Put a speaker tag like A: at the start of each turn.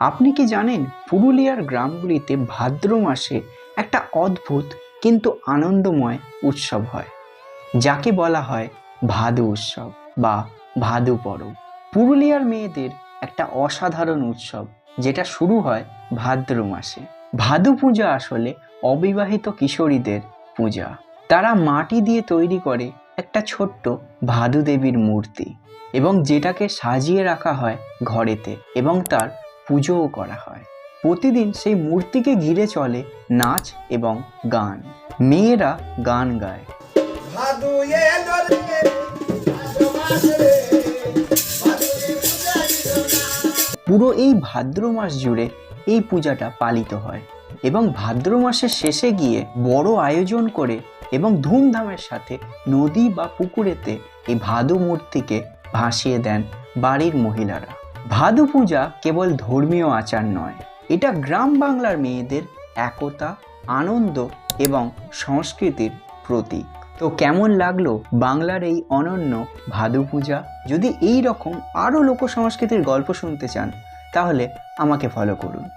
A: আপনি কি জানেন পুরুলিয়ার গ্রামগুলিতে ভাদ্র মাসে একটা অদ্ভুত কিন্তু আনন্দময় উৎসব হয়? যাকে বলা হয় ভাদু উৎসব বা ভাদু পরব। পুরুলিয়ার মেয়েদের একটা অসাধারণ উৎসব, যেটা শুরু হয় ভাদ্র মাসে। ভাদু পূজা আসলে অবিবাহিত কিশোরীদের পূজা। তারা মাটি দিয়ে তৈরি করে একটা ছোট্ট ভাদু দেবীর মূর্তি এবং যেটাকে সাজিয়ে রাখা হয় ঘরেতে এবং তার পুজোও করা হয়। প্রতিদিন সেই মূর্তিকে ঘিরে চলে নাচ এবং গান। মেয়েরা গান গায়। পুরো এই ভাদ্র মাস জুড়ে এই পূজাটা পালিত হয় এবং ভাদ্র মাসের শেষে গিয়ে বড় আয়োজন করে এবং ধুমধামের সাথে নদী বা পুকুরেতে এই ভাদু মূর্তিকে ভাসিয়ে দেন বাড়ির মহিলারা। ভাদু পূজা কেবল ধর্মীয় আচার নয়, এটা গ্রাম বাংলার মেয়েদের একতা, আনন্দ এবং সংস্কৃতির প্রতীক। তো কেমন লাগল বাংলার এই অনন্য ভাদু পূজা? যদি এই রকম আরও লোক সংস্কৃতির গল্প শুনতে চান, তাহলে আমাকে ফলো করুন।